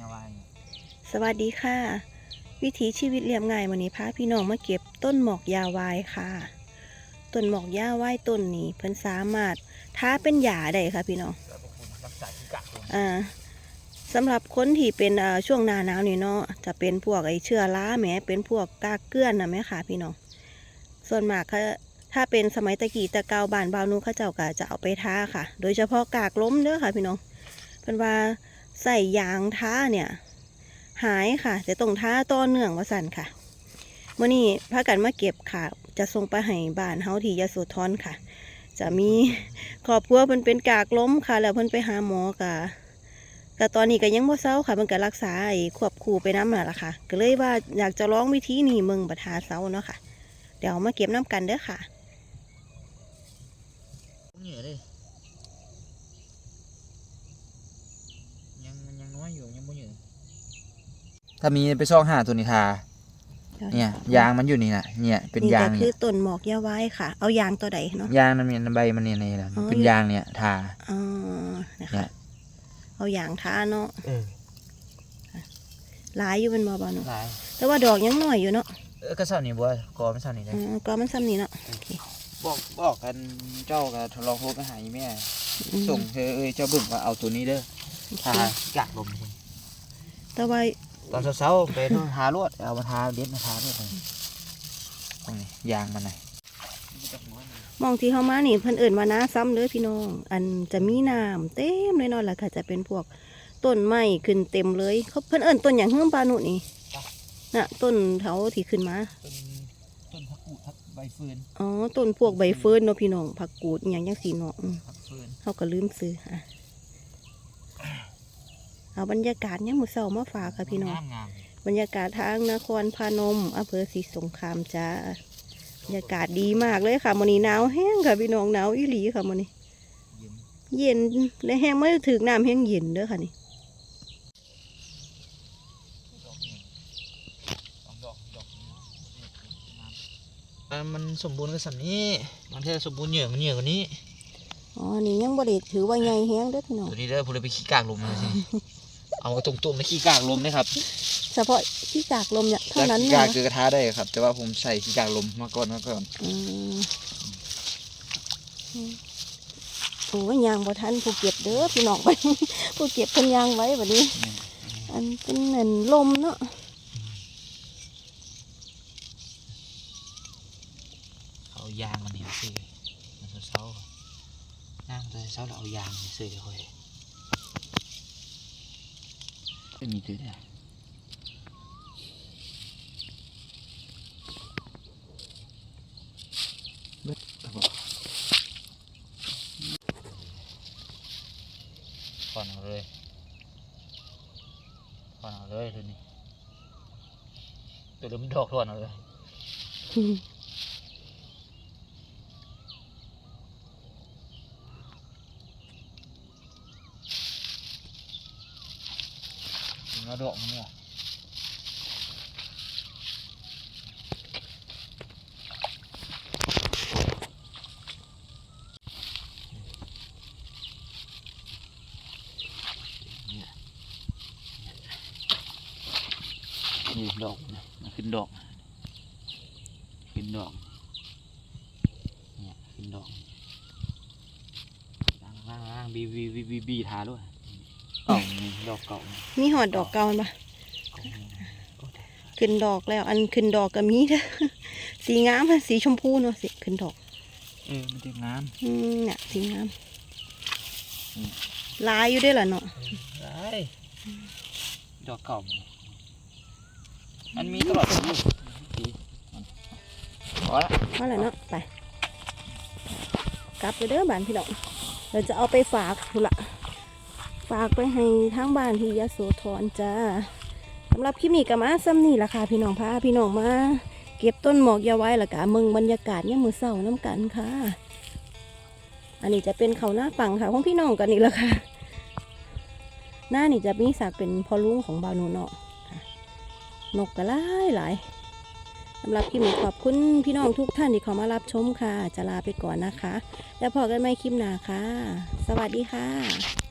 ยาวายสวัสดีค่ะ วิถีชีวิตเรียบง่ายวันนี้พาพี่น้องมาเก็บต้นหมอกยาวายค่ะต้นหมอกยาวายต้นนี้เพิ่นสามารถท้าเป็นหยาได้ค่ะพี่น้องแล้วพวกคุณรักษาที่กักตัวอ่าสำหรับคนที่เป็นอ่าช่วงหน้าหนาวนี่เนาะจะเป็นพวกไอเชื้อราแหมเป็นพวกกากเกลื่อนนะแม่ค่ะพี่น้องส่วนมากเขาถ้าเป็นสมัยตะกี้ตะเกาบานบาวนูเขาเจ้าก็จะเอาไปท้าค่ะ โดยเฉพาะกากล้มเด้อค่ะพี่น้องเพิ่นว่า ใส่ยางท้าเนี่ย หายค่ะ แต่ต้องท้าต่อเนื่องว่าสั่นค่ะเมื่อนี้พากันมาเก็บค่ะ จะส่งไปให้บ้านเฮาที่ยโสธรค่ะ จะมีครอบครัวเพิ่นเป็นกากล้มค่ะ แล้วเพิ่นไปหาหมอกะก็ตอนนี้ก็ยังบ่เศร้าค่ะเพิ่นก็รักษาไอ้ควบคู่ไปน้ำน่ะล่ะค่ะ ก็เลยว่าอยากจะลองวิธีนี้มืองบัดหาเศร้าเนาะค่ะ เดี๋ยวมาเก็บน้ำกันเด้อค่ะเหนื่อยเลยยังมันยังน้อยอยู่ยังไม่เหนื่อย ถ้ามีไปซองหาตัวนี้ทาเนี่ยยางมันอยู่นี่นะเนี่ยเป็นนี่ยาก็งคืเนี่อยต้นหมอกยาไว้ค่ะ เอายางตัวใดเนาะยางมันมีใบมันเนี่ยในแหละอ๋อเป็นยางเนี่ยทาอ๋อนะเนี่คะยเอายางท้าเนาะเออหลายอยู่เป็นบ่บ่เนาะหลายแต่ว่าดอกยังน้อยอยู่เนาะเออก็เศร้านี่บัวกอไม่เศร้านี่เลยอ๋อก็มันซ้ำนี่เนาะบอกบอกกันเจ้าก็ทดลองโทรไปหาอีแม่อืมส่งเธอเอ้ยเจ้าเบิ่งว่าเอาตัวนี้เด้อโอเคทากักลมแต่ว่า ตอนเช้าๆไปนู่นหาลวดเอามาทาเด็ดมาทาลวดเลยตรงนี้ยางมันไหนมองที่เฮามานี่เพิ่นเอิ่นว่าน้าซ้ำเลยพี่น้อง อันจะมีน้ำเต็มเลยเนาะล่ะค่ะจะเป็นพวกต้นไม้ขึ้นเต็มเลย เขาเพิ่นเอิ่นต้นหยังเฮือมปานุนี่น่ะต้นเถาที่ขึ้นมาต้นต้นพักกูดพักใบเฟิร์นอ๋อต้นพวกใบเฟิร์นเนาะพี่น้องผักกูดอหย่างจังสีเนาะอืมพักเฟิร์นเขาก็ลืมซื้ออะ เอาบรรยากาศเนี่ยามมือเศร้ามาฝากค่ะพี่น้องงามงามบรรยากาศทางนครพนมอำเภอศรีสงครามจ้าบรรยากาศดีมากเลยค่ะมื้อนี้หนาวแห้งค่ะพี่น้องหนาวอีหลีค่ะมื้อนี้เย็นเย็นและแห้งไม่ถึงน้ำแห้งเย็นเด้อค่ะนี่ดอกดอกอ่ามันสมบูรณ์กับสันนี้มันแค่สมบูรณ์เหยื่อมันเหยื่อกว่านี้อ๋อนี่ยังบ่ได้ถือว่าใหญ่แห้งเด้อพี่น้องตัวนี้เด้อพูดเลยไปขี้กากลมเลยสิ เอาตรงๆนะขี้กากลมนะครับเฉพาะที่กากลมเนี่ยเท่านั้นขี้นะกากคือกระทะได้ครับ แต่ว่าผมใส่ขี้กากลมมาก่อนมาก่อนอืมโอ้ยยางบ่ทันผู้เก็บเด้อพี่น้องไปผู้เก็บเพิ่นยางไว้บัดนี้ อันเป็นเหมือนลมเนาะเอายางมันเนี่ยสิมันเศร้าๆนั่งเลยเศร้าแล้วเอายางเนี่ยสิเดี๋ย วค่อยไม่มีตัวเนี่ยเบิดเอาบ่ถอนเอาเลยถอนเอาเลยตัวนี้ตัวเดิมมันดอกถอนเอาเลย ถึงเอาดอกมันเนี่ยนี่ดอกนะมันขึ้นดอก ขึ้นดอกเนี่ยขึ้นดอกล่างล่างล่างบีบีบีบีทาด้วย เก่านี่ดอกเก่านี่มีหอดดอกเก่ามันปะเก่านี่โอ้แต่ขึ้นดอกแล้ว อันขึ้นดอกก็มีเด้อสีงามอะสีชมพูเนาะสิขึ้นดอก เออมันจะงามอืมเนี่ยสีงามอืมลายอยู่ด้วยล่ะเนาะได้ดอกเก่ามันมันมีตลอดชีวิตดีพอละว่าแหละเนาะไปกลับไปเด้อบ้านพี่น้องเราจะเอาไปฝากทุละ ฝากไปให้ทั้งบ้านที่ยโสธรจ้าสำหรับคลิปนี้ก็มาซ้ำนี่ละค่ะพี่น้องพาพี่น้องมา เก็บต้นหมอกยาไว้ละกะเมืองบรรยากาศเนี่ยมมือเศร้าน้ำกันค่ะ อันนี้จะเป็นเขาหน้าปังค่ะของพี่น้องกันนี่ละค่ะ หน้านี่จะมีสักเป็นพอลุงของบาวนูเนาะนกกระไล่หลายสำหรับคลิปนี้ขอบคุณพี่น้องทุกท่านที่เข้ามารับชมค่ะ จะลาไปก่อนนะคะ แล้วพอกันไม่คลิปหน้าค่ะ สวัสดีค่ะ